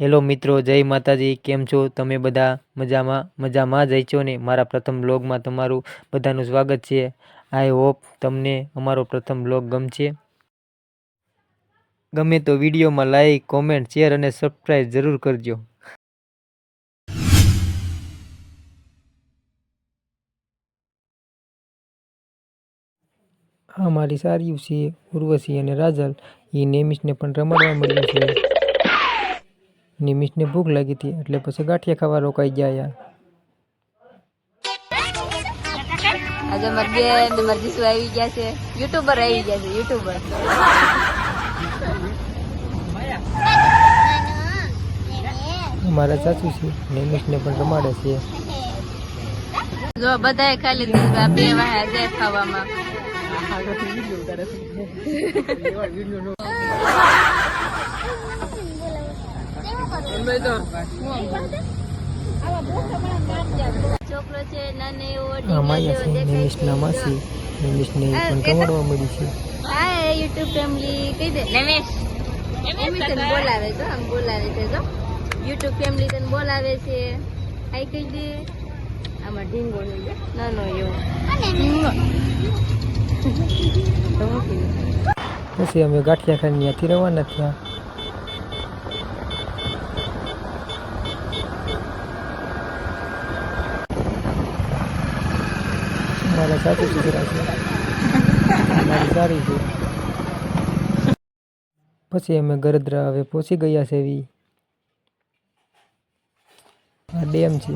Hello મિત્રો, જય માતાજી. કેમ છો? તમે બધા મજામાં? મજામાં જ છો ને? મારા પ્રથમ બ્લોગમાં તમારું બધાનું સ્વાગત છે. આઈ હોપ તમને અમારો પ્રથમ બ્લોગ ગમશે. ગમે તો વિડીયોમાં લાઈક, કોમેન્ટ, શેર અને સબસ્ક્રાઈબ જરૂર કરજો. આ મારી સારી છે, ઉર્વશી અને રાજલ. એ નેમિશને પણ રમાડવા મળ્યું છે. નિમિષને ભૂખ લાગી હતી એટલે પછી ગાંઠિયા ખાવા રોકાઈ ગયા. આજે મારા બેન ને મારી આવી ગયા છે. યુટ્યુબર આવી ગયા છે યુટ્યુબર. અમારા સાસુ છે નિમિષને પણ રમાડે છે. જો બધાએ ખાલી દીધું આ બે વાહે ખાવામાં છોકરો છે નાનો એવો આ માયા છે નિમિષના માસી નિમિષને પણ રમાડવા મળી છે હાય યુટ્યુબ ફેમિલી કહી દે નમેશ નમેશ તને બોલાવે તો આમ બોલાવે છે તો. યુટ્યુબ ફેમિલી તને બોલાવે છે. હાય કહી દે. આમાં ઢીંગો નહીં છે. નાનો એવો. પછી અમે ગાંઠિયા ખાંડ ત્યાંથી રવાના થયા. મારા સાસુ સસરા છે. મારી સારી છે. પછી અમે ગરદરા હવે પહોંચી ગયા છે એવી. આ ડેમ છે.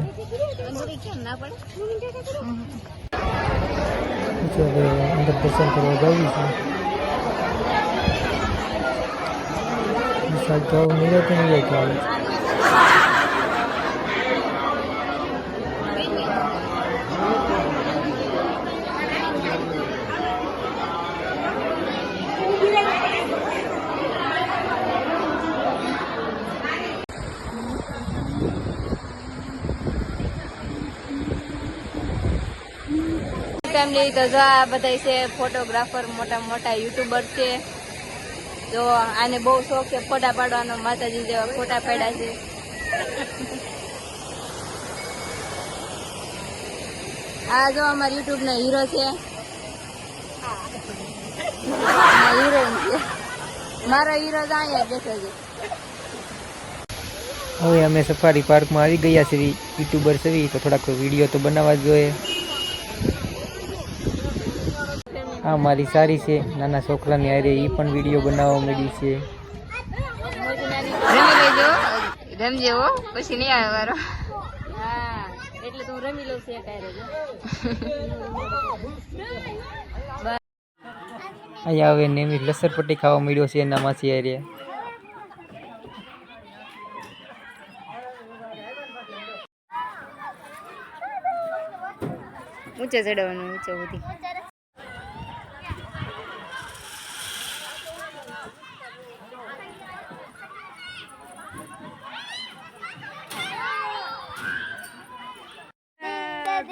પછી હવે અંદર દર્શન કરવા જવું છે. વિશાળ જવું નહીં રહેતું આવે છે ફેમિલી તો આ બધા છે ફોટોગ્રાફર મોટા મોટા યુટ્યુબર છે. જો આને બહુ શોખ છે ફોટા પાડવાનો, માતાજી જેવા ફોટા પાડ્યા છે. આ જો અમારા યુટ્યુબ ના હીરો છે. હિરોઈન છે હીરો અહીંયા બેસે છે. હવે અમે સફારી પાર્કમાં આવી ગયા છીએ યુટ્યુબર છે, તો થોડાક વીડિયો તો બનાવવા જોઈએ. આ મારી સારી છે. નાના છોકરાની હારે એ પણ વીડિયો બનાવવા મળી છે. રમજે હો. પછી નહીં આવે વારો. એટલે તો રમી લઉં છું અહીંયા હવે નેમી લસરપટ્ટી ખાવા મળ્યો છે એના માસી હારે. ઊંચે ચડવાનું ઊંચે બધી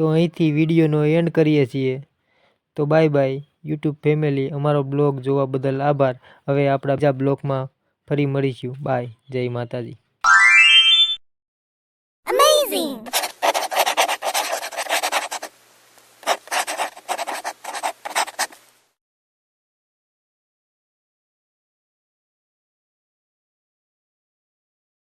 તો અહીંથી વિડીયોનો એન્ડ કરીએ છીએ. તો બાય બાય યુટ્યુબ ફેમિલી અમારો બ્લોગ જોવા બદલ આભાર. હવે આપણા બીજા બ્લોગમાં ફરી મળીશું. બાય જય માતાજી.